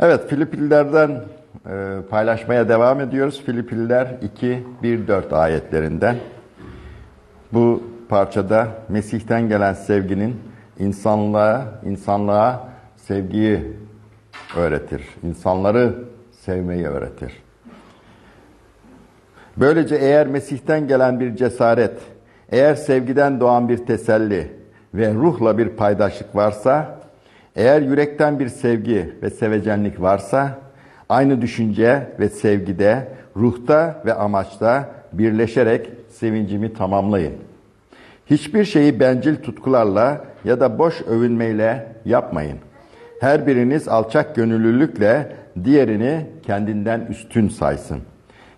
Evet, Filipililerden e, paylaşmaya devam ediyoruz. Filipililer 2, 1, 4 ayetlerinden. Bu parçada Mesih'ten gelen sevginin insanlığa, insanlığa sevgiyi öğretir. İnsanları sevmeyi öğretir. Böylece eğer Mesih'ten gelen bir cesaret, eğer sevgiden doğan bir teselli ve ruhla bir paydaşlık varsa, eğer yürekten bir sevgi ve sevecenlik varsa, aynı düşünce ve sevgide, ruhta ve amaçta birleşerek sevincimi tamamlayın. Hiçbir şeyi bencil tutkularla ya da boş övünmeyle yapmayın. Her biriniz alçak gönüllülükle diğerini kendinden üstün saysın.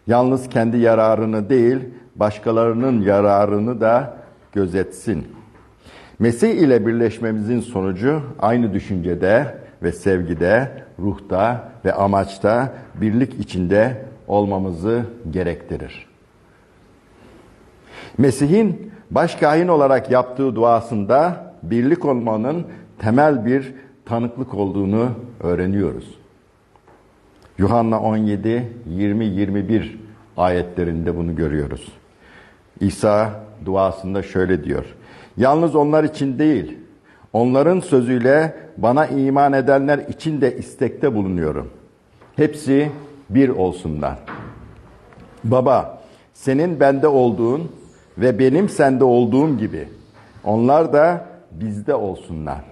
Yalnız kendi yararını değil, başkalarının yararını da gözetsin. Mesih ile birleşmemizin sonucu aynı düşüncede ve sevgide, ruhta ve amaçta birlik içinde olmamızı gerektirir. Mesih'in başkahin olarak yaptığı duasında birlik olmanın temel bir tanıklık olduğunu öğreniyoruz. Yuhanna 17, 20, 21 ayetlerinde bunu görüyoruz. İsa duasında şöyle diyor. Yalnız onlar için değil, onların sözüyle bana iman edenler için de istekte bulunuyorum. Hepsi bir olsunlar. Baba, senin bende olduğun ve benim sende olduğum gibi onlar da bizde olsunlar.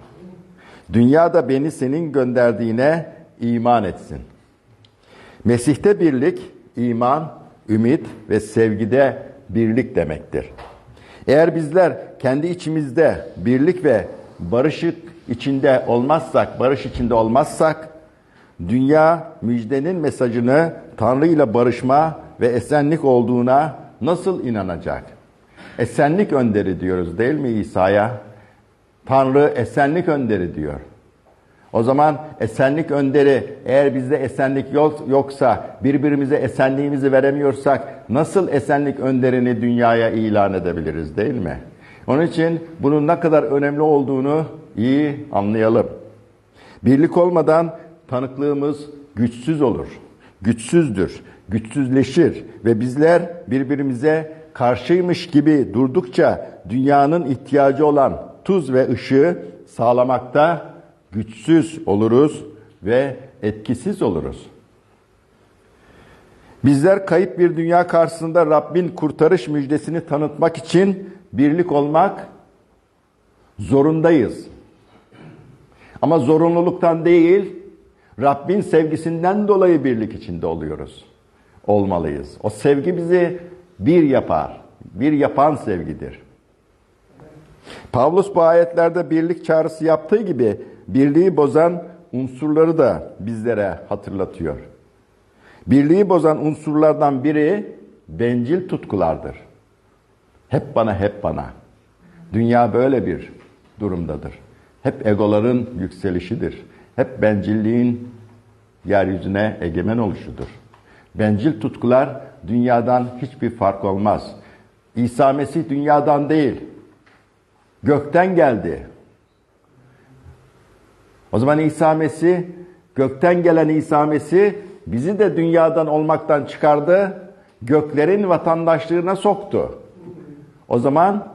Dünyada beni senin gönderdiğine iman etsin. Mesih'te birlik, iman, ümit ve sevgide birlik demektir. Eğer bizler kendi içimizde birlik ve barışık içinde olmazsak, barış içinde olmazsak, dünya müjdenin mesajını Tanrı ile barışma ve esenlik olduğuna nasıl inanacak? Esenlik önderi diyoruz değil mi İsa'ya? Tanrı esenlik önderi diyor. O zaman esenlik önderi eğer bizde esenlik yok, yoksa birbirimize esenliğimizi veremiyorsak nasıl esenlik önderini dünyaya ilan edebiliriz değil mi? Onun için bunun ne kadar önemli olduğunu iyi anlayalım. Birlik olmadan tanıklığımız güçsüz olur. Güçsüzdür, güçsüzleşir ve bizler birbirimize karşıymış gibi durdukça dünyanın ihtiyacı olan tuz ve ışığı sağlamakta güçsüz oluruz ve etkisiz oluruz. Bizler kayıp bir dünya karşısında Rabbin kurtarış müjdesini tanıtmak için birlik olmak zorundayız. Ama zorunluluktan değil, Rabbin sevgisinden dolayı birlik içinde oluyoruz. Olmalıyız. O sevgi bizi bir yapar. Bir yapan sevgidir. Pavlus bu ayetlerde birlik çağrısı yaptığı gibi birliği bozan unsurları da bizlere hatırlatıyor. Birliği bozan unsurlardan biri bencil tutkulardır. Hep bana, hep bana. Dünya böyle bir durumdadır. Hep egoların yükselişidir. Hep bencilliğin yeryüzüne egemen oluşudur. Bencil tutkular dünyadan hiçbir fark olmaz. İsa Mesih dünyadan değil, gökten geldi. O zaman İsa Mesih, gökten gelen İsa Mesih bizi de dünyadan olmaktan çıkardı, göklerin vatandaşlığına soktu. O zaman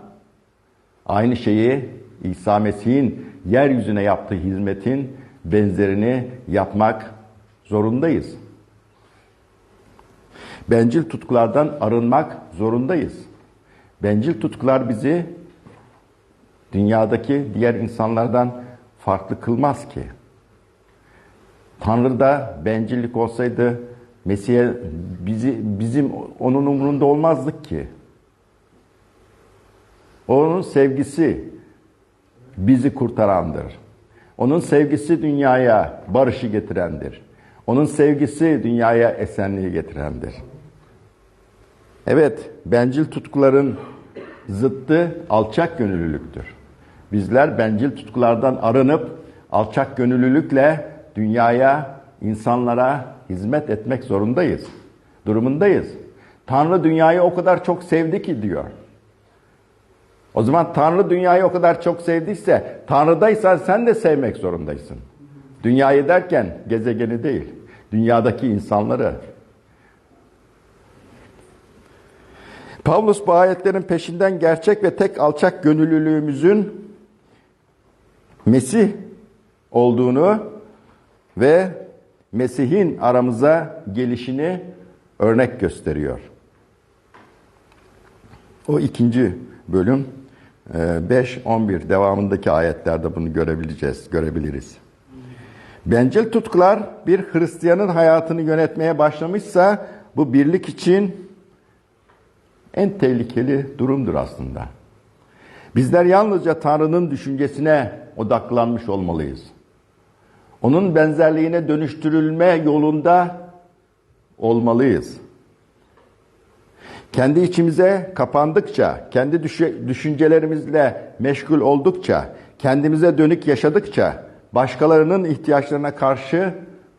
aynı şeyi İsa Mesih'in yeryüzüne yaptığı hizmetin benzerini yapmak zorundayız. Bencil tutkulardan arınmak zorundayız. Bencil tutkular bizi dünyadaki diğer insanlardan farklı kılmaz ki. Tanrı'da bencillik olsaydı Mesih'e bizi, bizim onun umurunda olmazdık ki. Onun sevgisi bizi kurtarandır. Onun sevgisi dünyaya barışı getirendir. Onun sevgisi dünyaya esenliği getirendir. Evet, bencil tutkuların zıttı alçak gönüllülüktür. Bizler bencil tutkulardan arınıp alçak gönüllülükle dünyaya, insanlara hizmet etmek zorundayız. Durumundayız. Tanrı dünyayı o kadar çok sevdi ki diyor. O zaman Tanrı dünyayı o kadar çok sevdiyse, Tanrı'daysan sen de sevmek zorundaysın. Dünyayı derken gezegeni değil, dünyadaki insanları. Pavlus bu ayetlerin peşinden gerçek ve tek alçak gönüllülüğümüzün Mesih olduğunu ve Mesih'in aramıza gelişini örnek gösteriyor. O ikinci bölüm 5-11 devamındaki ayetlerde bunu görebileceğiz, görebiliriz. Bencil tutkular bir Hristiyanın hayatını yönetmeye başlamışsa bu birlik için en tehlikeli durumdur aslında. Bizler yalnızca Tanrı'nın düşüncesine odaklanmış olmalıyız. Onun benzerliğine dönüştürülme yolunda olmalıyız. Kendi içimize kapandıkça, kendi düşüncelerimizle meşgul oldukça, kendimize dönük yaşadıkça başkalarının ihtiyaçlarına karşı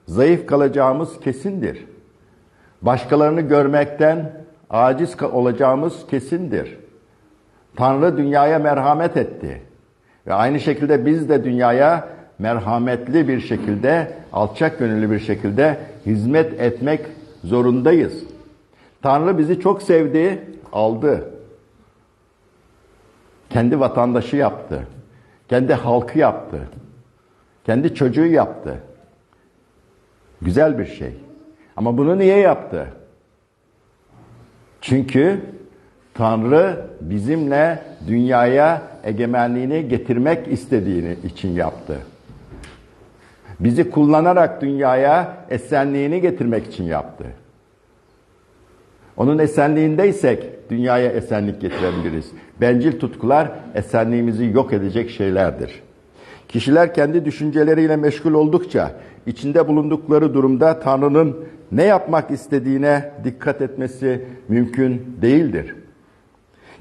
zayıf kalacağımız kesindir. Başkalarını görmekten aciz olacağımız kesindir. Tanrı dünyaya merhamet etti. Ve aynı şekilde biz de dünyaya merhametli bir şekilde, alçak gönüllü bir şekilde hizmet etmek zorundayız. Tanrı bizi çok sevdi, aldı. Kendi vatandaşı yaptı. Kendi halkı yaptı. Kendi çocuğu yaptı. Güzel bir şey. Ama bunu niye yaptı? Çünkü Tanrı bizimle dünyaya egemenliğini getirmek istediğini için yaptı. Bizi kullanarak dünyaya esenliğini getirmek için yaptı. Onun esenliğindeysek dünyaya esenlik getirebiliriz. Bencil tutkular esenliğimizi yok edecek şeylerdir. Kişiler kendi düşünceleriyle meşgul oldukça içinde bulundukları durumda Tanrı'nın ne yapmak istediğine dikkat etmesi mümkün değildir.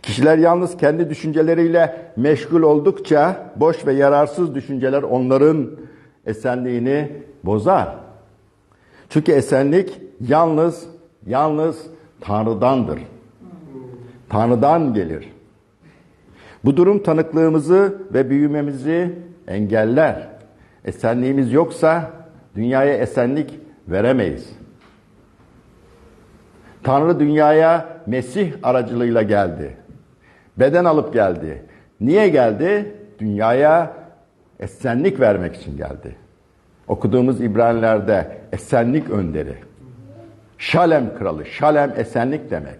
Kişiler yalnız kendi düşünceleriyle meşgul oldukça boş ve yararsız düşünceler onların esenliğini bozar. Çünkü esenlik yalnız yalnız Tanrı'dandır. Tanrı'dan gelir. Bu durum tanıklığımızı ve büyümemizi engeller. Esenliğimiz yoksa dünyaya esenlik veremeyiz. Tanrı dünyaya Mesih aracılığıyla geldi. Beden alıp geldi. Niye geldi? Dünyaya esenlik vermek için geldi. Okuduğumuz İbraniler'de esenlik önderi. Şalem kralı, şalem esenlik demek.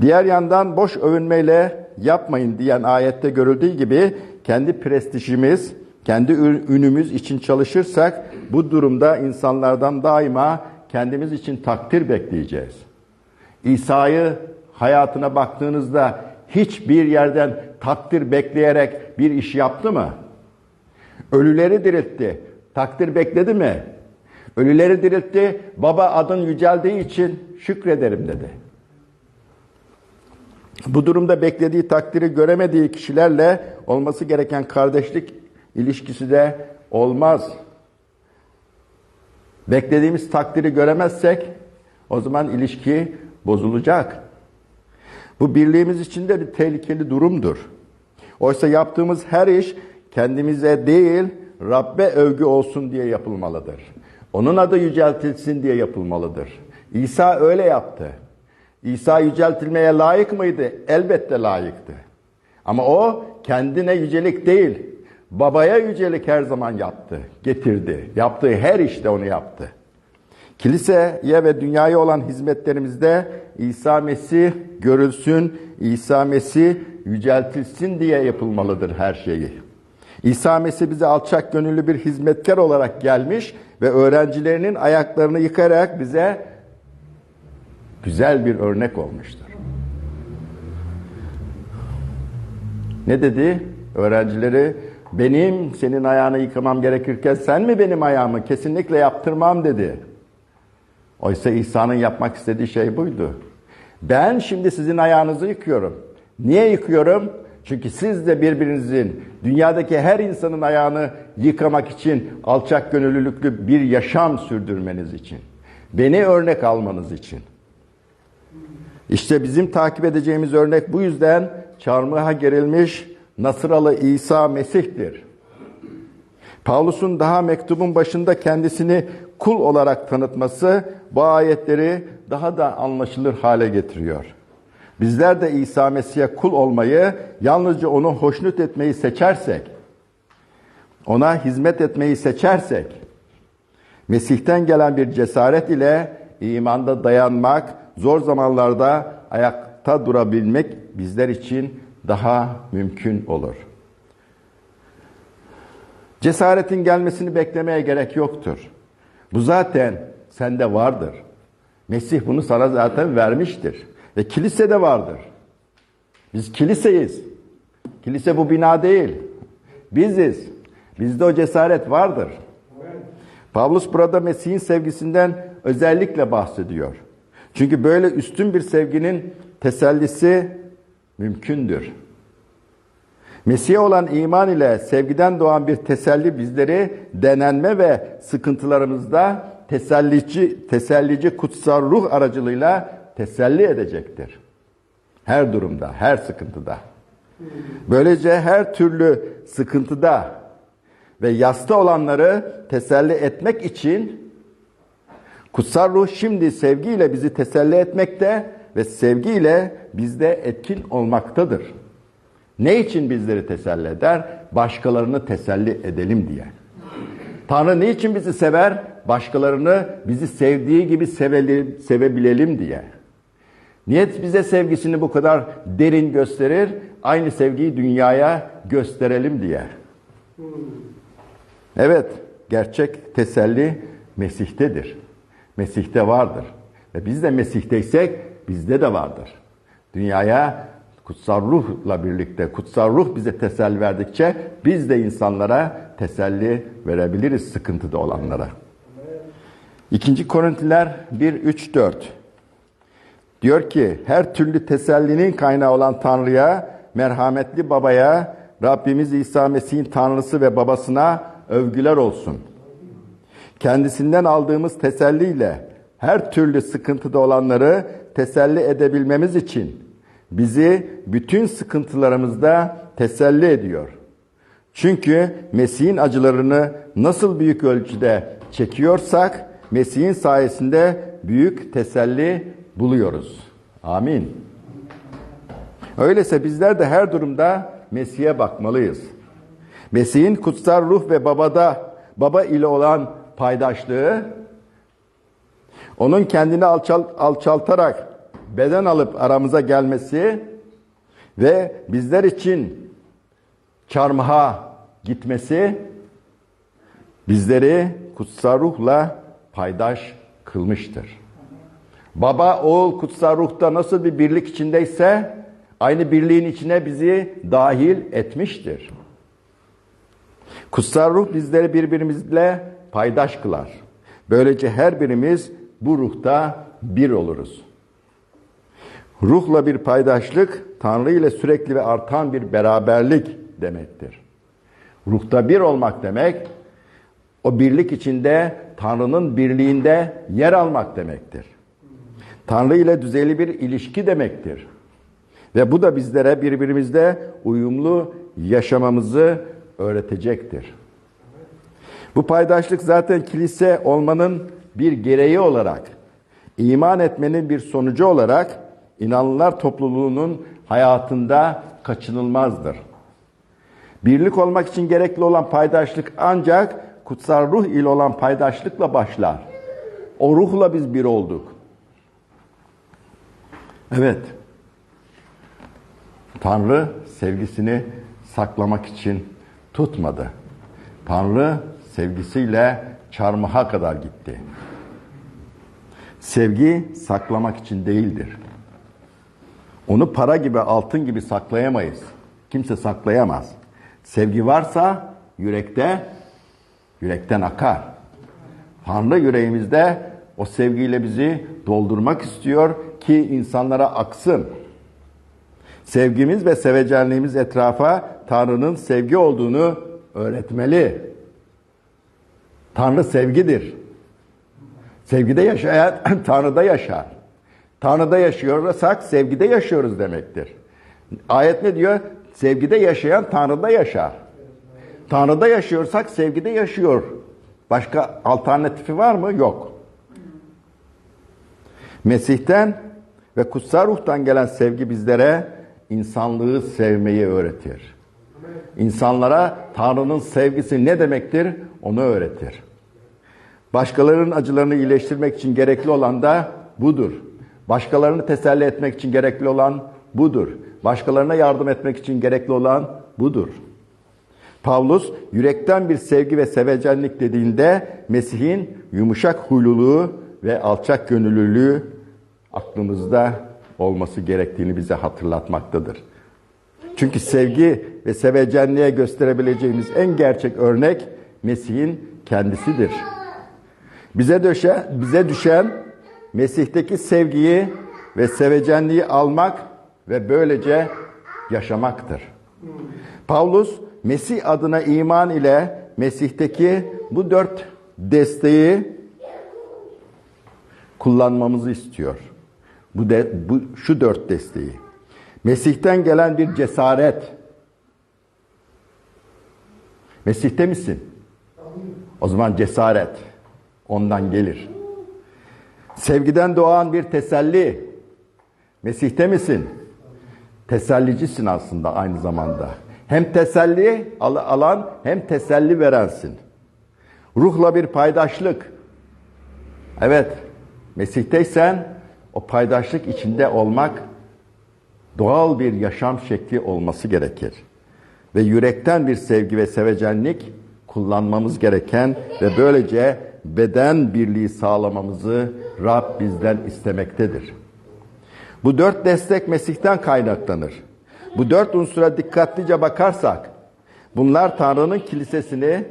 Diğer yandan boş övünmeyle yapmayın diyen ayette görüldüğü gibi kendi prestijimiz, kendi ünümüz için çalışırsak bu durumda insanlardan daima kendimiz için takdir bekleyeceğiz. İsa'yı hayatına baktığınızda hiçbir yerden takdir bekleyerek bir iş yaptı mı? Ölüleri diriltti. Takdir bekledi mi? Ölüleri diriltti. Baba adın yüceldiği için şükrederim dedi. Bu durumda beklediği takdiri göremediği kişilerle olması gereken kardeşlik ilişkisi de olmaz. Beklediğimiz takdiri göremezsek o zaman ilişki bozulacak. Bu birliğimiz için de bir tehlikeli durumdur. Oysa yaptığımız her iş kendimize değil Rabbe övgü olsun diye yapılmalıdır. Onun adı yüceltilsin diye yapılmalıdır. İsa öyle yaptı. İsa yüceltilmeye layık mıydı? Elbette layıktı. Ama o kendine yücelik değil, babaya yücelik her zaman yaptı, getirdi. Yaptığı her işte onu yaptı. Kiliseye ve dünyaya olan hizmetlerimizde İsa Mesih görülsün, İsa Mesih yüceltilsin diye yapılmalıdır her şeyi. İsa Mesih bize alçak gönüllü bir hizmetkar olarak gelmiş ve öğrencilerinin ayaklarını yıkarak bize güzel bir örnek olmuştur. Ne dedi? Öğrencileri benim senin ayağını yıkamam gerekirken sen mi benim ayağımı kesinlikle yaptırmam dedi. Oysa İsa'nın yapmak istediği şey buydu. Ben şimdi sizin ayağınızı yıkıyorum. Niye yıkıyorum? Çünkü siz de birbirinizin, dünyadaki her insanın ayağını yıkamak için alçak gönüllülüklü bir yaşam sürdürmeniz için. Beni örnek almanız için. İşte bizim takip edeceğimiz örnek bu yüzden çarmıha gerilmiş Nasıralı İsa Mesih'tir. Pavlus'un daha mektubun başında kendisini kul olarak tanıtması bu ayetleri daha da anlaşılır hale getiriyor. Bizler de İsa Mesih'e kul olmayı, yalnızca onu hoşnut etmeyi seçersek, ona hizmet etmeyi seçersek, Mesih'ten gelen bir cesaret ile imanda dayanmak, zor zamanlarda ayakta durabilmek bizler için daha mümkün olur. Cesaretin gelmesini beklemeye gerek yoktur. Bu zaten sende vardır. Mesih bunu sana zaten vermiştir. Ve kilisede vardır. Biz kiliseyiz. Kilise bu bina değil. Biziz. Bizde o cesaret vardır. Pavlus burada Mesih'in sevgisinden özellikle bahsediyor. Çünkü böyle üstün bir sevginin tesellisi mümkündür. Mesih'e olan iman ile sevgiden doğan bir teselli bizleri denenme ve sıkıntılarımızda tesellici, tesellici kutsal ruh aracılığıyla teselli edecektir. Her durumda, her sıkıntıda. Böylece her türlü sıkıntıda ve yasta olanları teselli etmek için kutsal ruh şimdi sevgiyle bizi teselli etmekte ve sevgiyle bizde etkin olmaktadır. Ne için bizleri teselli eder? Başkalarını teselli edelim diye. Tanrı ne için bizi sever? Başkalarını bizi sevdiği gibi sevelim, sevebilelim diye. Niyet bize sevgisini bu kadar derin gösterir? Aynı sevgiyi dünyaya gösterelim diye. Evet, gerçek teselli Mesih'tedir. Mesih'te vardır. Ve biz de Mesih'teysek bizde de vardır. Dünyaya kutsal ruhla birlikte, kutsal ruh bize teselli verdikçe biz de insanlara teselli verebiliriz sıkıntıda olanlara. 2. Korintiler 1, 3, 4 Diyor ki her türlü tesellinin kaynağı olan Tanrı'ya, merhametli babaya, Rabbimiz İsa Mesih'in Tanrısı ve babasına övgüler olsun. Kendisinden aldığımız teselliyle her türlü sıkıntıda olanları teselli edebilmemiz için bizi bütün sıkıntılarımızda teselli ediyor. Çünkü Mesih'in acılarını nasıl büyük ölçüde çekiyorsak Mesih'in sayesinde büyük teselli buluyoruz. Amin. Öyleyse bizler de her durumda Mesih'e bakmalıyız. Mesih'in kutsal ruh ve babada baba ile olan paydaşlığı onun kendini alçal, alçaltarak beden alıp aramıza gelmesi ve bizler için çarmıha gitmesi bizleri kutsal ruhla paydaş kılmıştır. Baba, oğul kutsal ruhta nasıl bir birlik içindeyse aynı birliğin içine bizi dahil etmiştir. Kutsal ruh bizleri birbirimizle paydaş kılar. Böylece her birimiz bu ruhta bir oluruz. Ruhla bir paydaşlık, Tanrı ile sürekli ve artan bir beraberlik demektir. Ruhta bir olmak demek, o birlik içinde Tanrı'nın birliğinde yer almak demektir. Tanrı ile düzeyli bir ilişki demektir. Ve bu da bizlere birbirimizle uyumlu yaşamamızı öğretecektir. Bu paydaşlık zaten kilise olmanın bir gereği olarak, iman etmenin bir sonucu olarak inanlılar topluluğunun hayatında kaçınılmazdır. Birlik olmak için gerekli olan paydaşlık ancak kutsal ruh ile olan paydaşlıkla başlar. O ruhla biz bir olduk. Evet. Tanrı sevgisini saklamak için tutmadı. Tanrı sevgisiyle çarmıha kadar gitti. Sevgi saklamak için değildir. Onu para gibi, altın gibi saklayamayız. Kimse saklayamaz. Sevgi varsa yürekte, yürekten akar. Tanrı yüreğimizde o sevgiyle bizi doldurmak istiyor ki insanlara aksın. Sevgimiz ve sevecenliğimiz etrafa Tanrı'nın sevgi olduğunu öğretmeli. Tanrı sevgidir. Sevgide yaşayan Tanrı'da yaşar. Tanrı'da yaşıyorsak sevgide yaşıyoruz demektir. Ayet ne diyor? Sevgide yaşayan Tanrı'da yaşar. Tanrı'da yaşıyorsak sevgide yaşıyor. Başka alternatifi var mı? Yok. Mesih'ten ve kutsal ruhtan gelen sevgi bizlere insanlığı sevmeyi öğretir. İnsanlara Tanrı'nın sevgisi ne demektir onu öğretir. Başkalarının acılarını iyileştirmek için gerekli olan da budur. Başkalarını teselli etmek için gerekli olan budur. Başkalarına yardım etmek için gerekli olan budur. Pavlus yürekten bir sevgi ve sevecenlik dediğinde Mesih'in yumuşak huyluluğu ve alçak gönüllülüğü aklımızda olması gerektiğini bize hatırlatmaktadır. Çünkü sevgi ve sevecenliğe gösterebileceğimiz en gerçek örnek Mesih'in kendisidir. Bize düşen, bize düşen Mesih'teki sevgiyi ve sevecenliği almak ve böylece yaşamaktır. Pavlus Mesih adına iman ile Mesih'teki bu dört desteği kullanmamızı istiyor. Bu, de, bu şu dört desteği. Mesih'ten gelen bir cesaret. Mesih'te misin? O zaman cesaret ondan gelir. Sevgiden doğan bir teselli. Mesih'te misin? Tesellicisin aslında aynı zamanda. Hem teselli alan hem teselli verensin. Ruhla bir paydaşlık. Evet, Mesih'teysen o paydaşlık içinde olmak doğal bir yaşam şekli olması gerekir. Ve yürekten bir sevgi ve sevecenlik kullanmamız gereken ve böylece beden birliği sağlamamızı Rab bizden istemektedir. Bu dört destek Mesih'ten kaynaklanır. Bu dört unsura dikkatlice bakarsak, bunlar Tanrı'nın kilisesini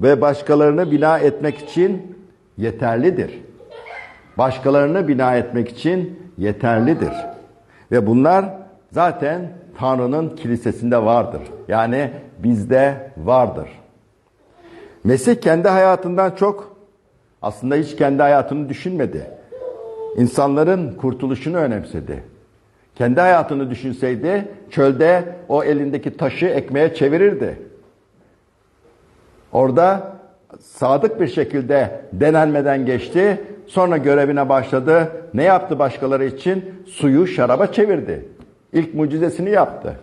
ve başkalarını bina etmek için yeterlidir. Başkalarını bina etmek için yeterlidir. Ve bunlar zaten Tanrı'nın kilisesinde vardır. Yani bizde vardır. Mesih kendi hayatından çok aslında hiç kendi hayatını düşünmedi. İnsanların kurtuluşunu önemsedi. Kendi hayatını düşünseydi çölde o elindeki taşı ekmeğe çevirirdi. Orada sadık bir şekilde denenmeden geçti. Sonra görevine başladı. Ne yaptı başkaları için? Suyu şaraba çevirdi. İlk mucizesini yaptı.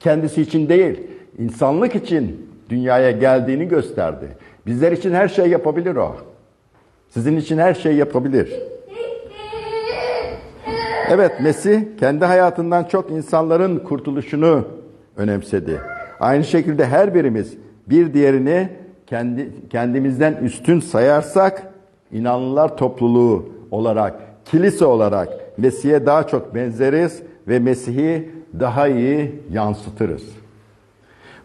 Kendisi için değil, insanlık için dünyaya geldiğini gösterdi. Bizler için her şey yapabilir o. Sizin için her şey yapabilir. Evet Mesih kendi hayatından çok insanların kurtuluşunu önemsedi. Aynı şekilde her birimiz bir diğerini kendi kendimizden üstün sayarsak inanlılar topluluğu olarak, kilise olarak Mesih'e daha çok benzeriz ve Mesih'i daha iyi yansıtırız.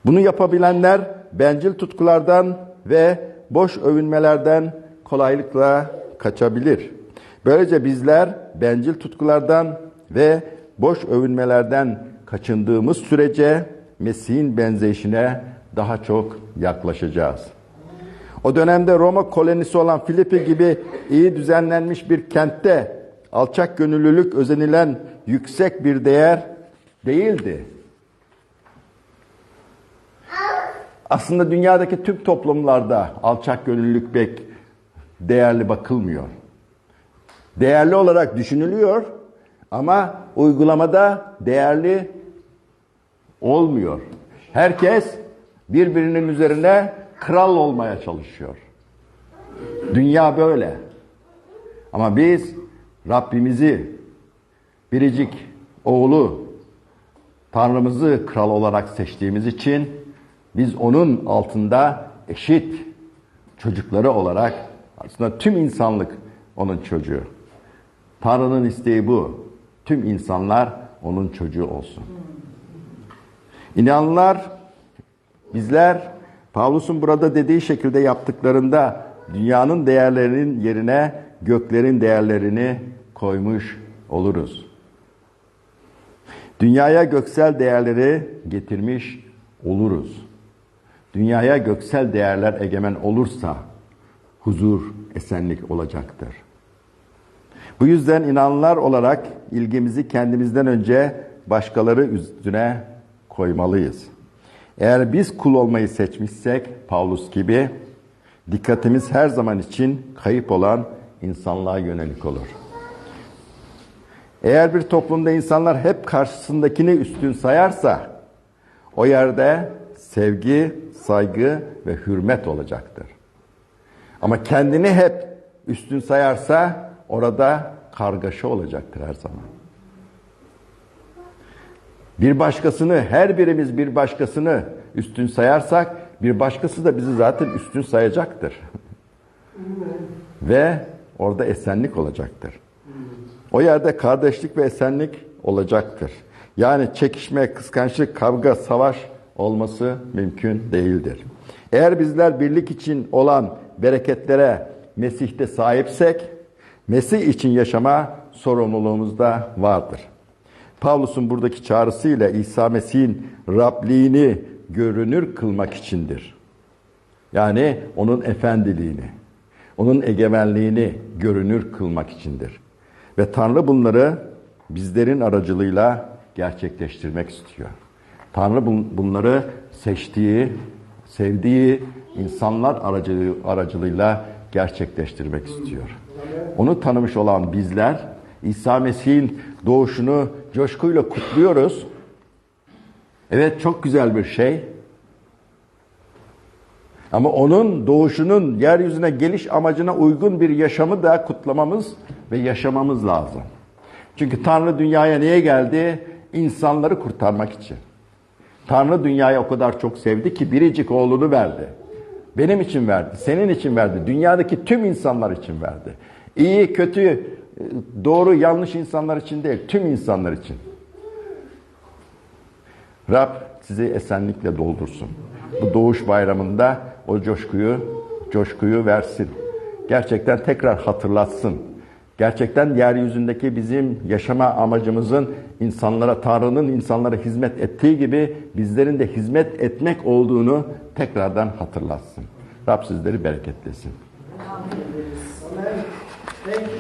Bunu yapabilenler bencil tutkulardan ve boş övünmelerden kolaylıkla kaçabilir. Böylece bizler bencil tutkulardan ve boş övünmelerden kaçındığımız sürece Mesih'in benzeyişine daha çok yaklaşacağız. O dönemde Roma kolonisi olan Filipi gibi iyi düzenlenmiş bir kentte alçak gönüllülük özenilen yüksek bir değer değildi. Aslında dünyadaki tüm toplumlarda alçak gönüllülük pek değerli bakılmıyor. Değerli olarak düşünülüyor ama uygulamada değerli olmuyor. Herkes birbirinin üzerine kral olmaya çalışıyor. Dünya böyle. Ama biz Rabbimizi biricik oğlu Tanrımızı kral olarak seçtiğimiz için biz onun altında eşit çocukları olarak aslında tüm insanlık onun çocuğu. Tanrı'nın isteği bu. Tüm insanlar onun çocuğu olsun. İnanlılar, bizler Pavlus'un burada dediği şekilde yaptıklarında dünyanın değerlerinin yerine göklerin değerlerini koymuş oluruz. Dünyaya göksel değerleri getirmiş oluruz. Dünyaya göksel değerler egemen olursa huzur, esenlik olacaktır. Bu yüzden inanlar olarak ilgimizi kendimizden önce başkaları üstüne koymalıyız. Eğer biz kul olmayı seçmişsek Pavlus gibi dikkatimiz her zaman için kayıp olan insanlığa yönelik olur. Eğer bir toplumda insanlar hep karşısındakini üstün sayarsa o yerde sevgi, saygı ve hürmet olacaktır. Ama kendini hep üstün sayarsa orada kargaşa olacaktır her zaman. Bir başkasını, her birimiz bir başkasını üstün sayarsak bir başkası da bizi zaten üstün sayacaktır. ve orada esenlik olacaktır. O yerde kardeşlik ve esenlik olacaktır. Yani çekişme, kıskançlık, kavga, savaş olması mümkün değildir. Eğer bizler birlik için olan bereketlere Mesih'te sahipsek, Mesih için yaşama sorumluluğumuz da vardır. Pavlus'un buradaki çağrısıyla İsa Mesih'in Rabliğini görünür kılmak içindir. Yani onun efendiliğini, onun egemenliğini görünür kılmak içindir. Ve Tanrı bunları bizlerin aracılığıyla gerçekleştirmek istiyor. Tanrı bunları seçtiği, sevdiği insanlar aracılığı, aracılığıyla gerçekleştirmek istiyor. Onu tanımış olan bizler İsa Mesih'in doğuşunu coşkuyla kutluyoruz. Evet çok güzel bir şey. Ama onun doğuşunun yeryüzüne geliş amacına uygun bir yaşamı da kutlamamız ve yaşamamız lazım. Çünkü Tanrı dünyaya niye geldi? İnsanları kurtarmak için. Tanrı dünyaya o kadar çok sevdi ki biricik oğlunu verdi. Benim için verdi, senin için verdi, dünyadaki tüm insanlar için verdi. İyi, kötü, doğru, yanlış insanlar için değil, tüm insanlar için. Rab sizi esenlikle doldursun. Bu doğuş bayramında o coşkuyu, coşkuyu versin. Gerçekten tekrar hatırlatsın. Gerçekten yeryüzündeki bizim yaşama amacımızın insanlara, Tanrı'nın insanlara hizmet ettiği gibi bizlerin de hizmet etmek olduğunu tekrardan hatırlatsın. Rab sizleri bereketlesin. Thank you.